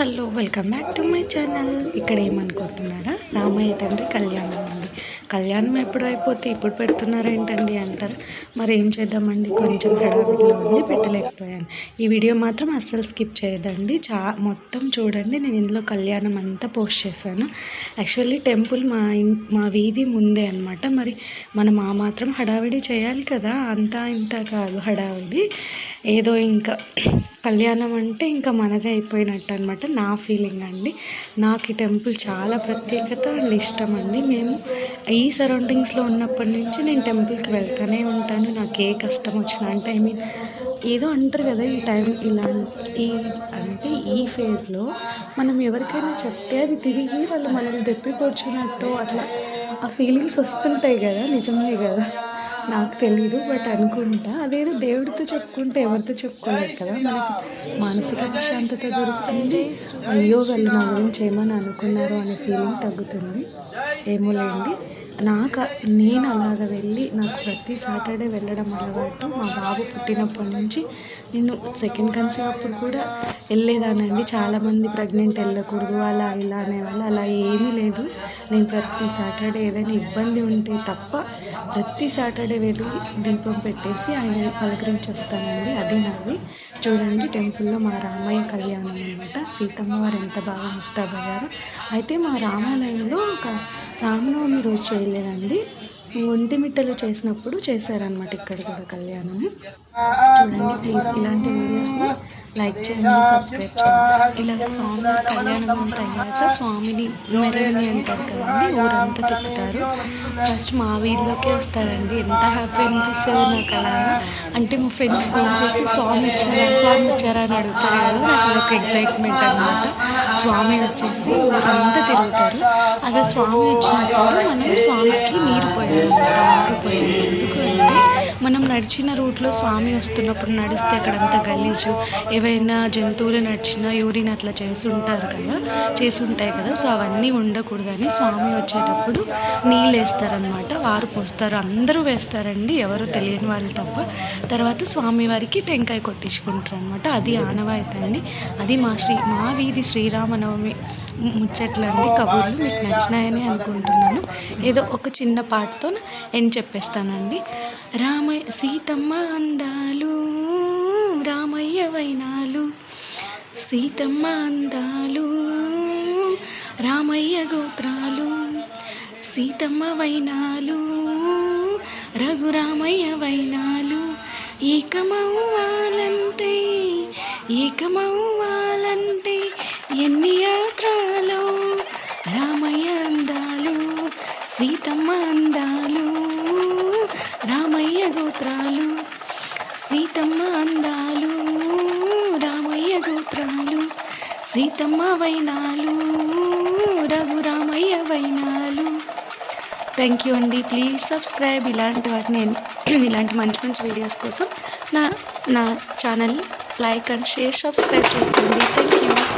Hello welcome back to my channel. ఇక్కడ ఏమనుకుంటున్నారా? రామయ్య తండ్రి కళ్యాణం ఉంది కళ్యాణం ఎప్పుడు అయిపోతే ఇప్పుడు పెడుతున్నారేంటండి అంటారు. మరి ఏం చేద్దామండి? కొంచెం హడావిడిలో ఉంది పెట్టలేకపోయాను. ఈ వీడియో మాత్రం అస్సలు స్కిప్ చేయదండి. చా మొత్తం చూడండి. నేను ఇందులో కళ్యాణం అంతా పోస్ట్ చేశాను. యాక్చువల్లీ టెంపుల్ మా ఇన్ మా వీధి ముందే అనమాట మరి మనం ఆ మాత్రం హడావిడి చేయాలి కదా? అంతా ఇంత కాదు హడావిడి. ఏదో ఇంకా కళ్యాణం అంటే ఇంకా మనదే అయిపోయినట్టు అనమాట నా ఫీలింగ్ అండి. నాకు ఈ టెంపుల్ చాలా ప్రత్యేకత అండ్ ఇష్టం అండి. మేము ఈ సరౌండింగ్స్లో ఉన్నప్పటి నుంచి నేను టెంపుల్కి వెళ్తూనే ఉంటాను. నాకు ఏ కష్టం వచ్చినా అంటే ఐ మీన్ ఏదో అంటారు కదా ఈ టైం ఇలా ఈ అంటే ఈ ఫేజ్లో మనం ఎవరికైనా చెప్తే అది తిరిగి వాళ్ళు మనల్ని దెప్పిపోచున్నట్టు అట్లా ఆ ఫీలింగ్స్ వస్తుంటాయి కదా నిజమే కదా? నాకు తెలియదు బట్ అనుకుంటా. అదేదో దేవుడితో చెప్పుకుంటే ఎవరితో చెప్పుకోలేదు కదా. మనకి మానసిక ప్రశాంతత దొరుకుతుంది. అయ్యో వాళ్ళు నా గురించి ఏమని అనుకున్నారు అనే ఫీలింగ్ తగ్గుతుంది. ఏమో లేండి నాకు నేను అలాగ వెళ్ళి నాకు ప్రతి సాటర్డే వెళ్ళడం అలవాటు. మా బాబు పుట్టినప్పటి నుంచి నేను సెకండ్ కన్సీవ్ అప్పుడు కూడా వెళ్ళేదానండి చాలామంది ప్రెగ్నెంట్ వెళ్ళకూడదు అలా ఇలా అనేవాళ్ళు అలా ఏమీ లేదు. నేను ప్రతి సాటర్డే ఏదైనా ఇబ్బంది ఉంటే తప్ప ప్రతి సాటర్డే వెళ్ళి దీపం పెట్టేసి ఆయన పలకరించి వస్తానండి అది నావి చూడండి టెంపుల్లో మా రామయ్య కళ్యాణం అనమాట సీతమ్మ వారు ఎంత బాగా ముస్తాబయ్యారు. అయితే మా రామాలయంలో ఒక రామనవమి రోజు చేయలేదండి ఒంటిమిట్టలు చేసినప్పుడు చేశారనమాట ఇక్కడ కూడా కళ్యాణము చూడండి ప్లీజ్ ఇలాంటి వీడియోస్ని లైక్ చేయండి సబ్స్క్రైబ్ చేయండి. ఇలాగ స్వామి కళ్యాణం అంతా అయ్యాక స్వామిని మెరవని అంటారు కదండి ఊరంతా తిప్పుతారు. ఫస్ట్ మా వీధిలోకి వస్తారండి ఎంత హ్యాపీ అనిపిస్తుంది నాకు అలా అంటే మా ఫ్రెండ్స్ ఫోన్ చేసి స్వామి వచ్చారా స్వామి వచ్చారా అని అడుగుతారు కదా నాకు అదొక ఎగ్జైట్మెంట్ అనమాట స్వామి వచ్చేసి ఊరంతా తిరుగుతారు. అలా స్వామి వచ్చినప్పుడు మనం స్వామికి నీరు పోయాలి వారు పోయాలి మనం నడిచిన రూట్లో స్వామి వస్తున్నప్పుడు నడిస్తే అక్కడంతా గలీజు. ఏవైనా జంతువులు నడిచినా యూరిన్ అట్లా చేసి ఉంటారు కదా చేసి ఉంటాయి కదా. సో అవన్నీ ఉండకూడదని స్వామి వచ్చేటప్పుడు నీళ్ళు వేస్తారనమాట వారు పోస్తారు. అందరూ వేస్తారండి. ఎవరు తెలియని వాళ్ళు తప్ప. తర్వాత స్వామి వారికి టెంకాయ కొట్టించుకుంటారు అనమాట అది ఆనవాయితీ అండి అది మా శ్రీ మా వీధి శ్రీరామనవమి ముచ్చట్లండి. కబుర్లు మీకు నచ్చినాయని అనుకుంటున్నాను. ఏదో ఒక చిన్న పాటతో ఎండ్ చెప్పేస్తానండి. రామయ్య సీతమ్మ అందాలు రామయ్య వైనాలు. సీతమ్మ అందాలు రామయ్య గోత్రాలు. సీతమ్మ వైనాలు రఘురామయ్య వైనాలు. ఏకమవ్వాలంటే ఏకమవ్వాలంటే ఎన్ని యాత్రలో రామయ్య అందాలు సీతమ్మ అందాలు రామయ్య గోత్రాలు సీతమ్మ అందాలు రామయ్య గోత్రాలు సీతమ్మ వైనాలు రఘురామయ్య వైనాలు. థ్యాంక్ యూ అండి. ప్లీజ్ సబ్స్క్రైబ్ ఇలాంటి వాటిని నేను ఇలాంటి మంచి మంచి వీడియోస్ కోసం నా నా channel like and share subscribe చేసుకోండి థ్యాంక్ యూ